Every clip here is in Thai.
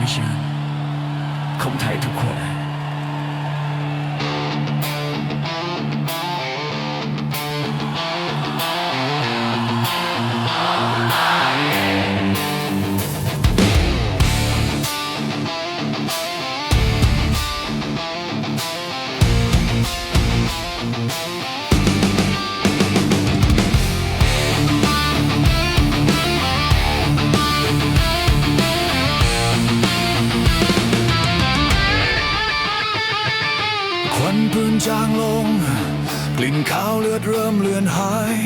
ไม่ใช่คนไทยทุกคน จางลง กลิ่นขาวเลือดเริ่มเลือนหาย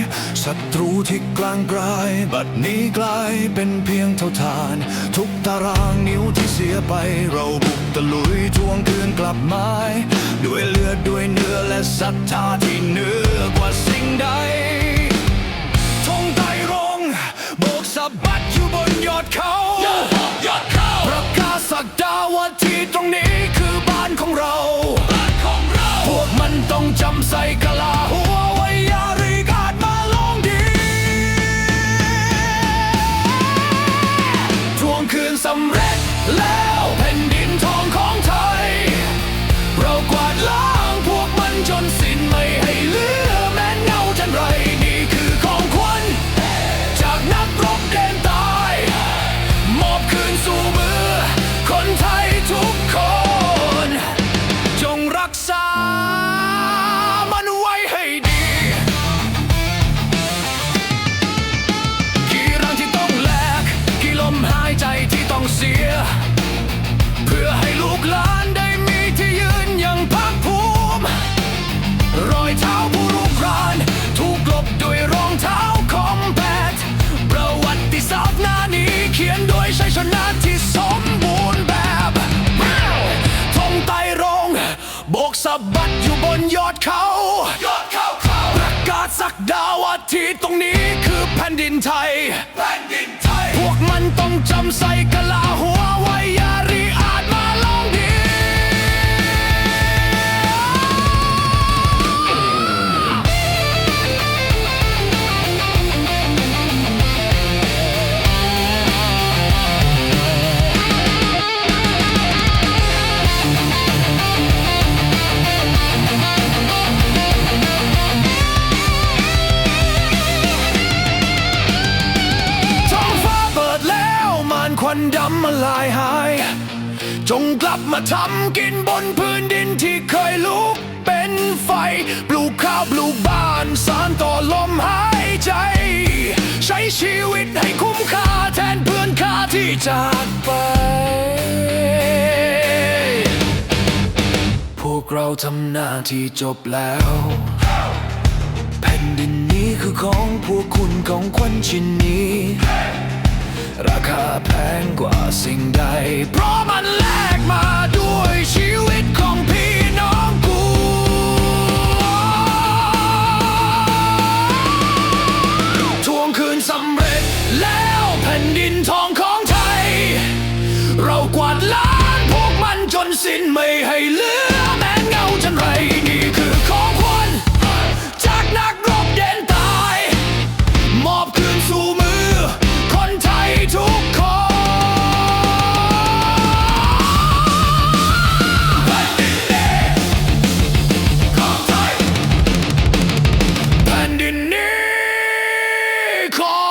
ศัตรูที่กลางกลาย บัดนี้กลายเป็นเพียงเท่าทาน ทุกตารางนิ้วที่เสียไป เราบุกตะลุยทวงคืนกลับมาด้วยเลือดด้วยเนื้อและศรัทธาที่เหนือกว่าสิ่งใด ใส่กะะบัดอยู่บนยอดเขา ยอดเขาเขาประกาศสักดาว่าที่ตรงนี้คือแผ่นดินไทย แผ่นดินไทย พวกมันต้องจำใส่กะลาหัวไว้ วันดำมาลายหาย จงกลับมาทำกินบนพื้นดินที่เคยลุกเป็นไฟ ปลูกข้าวปลูกบ้านสานต่อลมหายใจ ใช้ชีวิตให้คุ้มค่าแทนเพื่อนข้าที่จากไป พวกเราทำหน้าที่จบแล้วแผ่นดินนี้คือของพวกคุณของขวัญชิ้นนี้ ราคาแพงกว่าสิ่งใด เพราะมันแลกมาด้วยชีวิตของพี่น้องกู ทวงคืนสำเร็จแล้วแผ่นดินทองของไทย เรากวาดล้างพวกมันจนสิ้นไม่ให้เหลือแม้เงาจันไร call.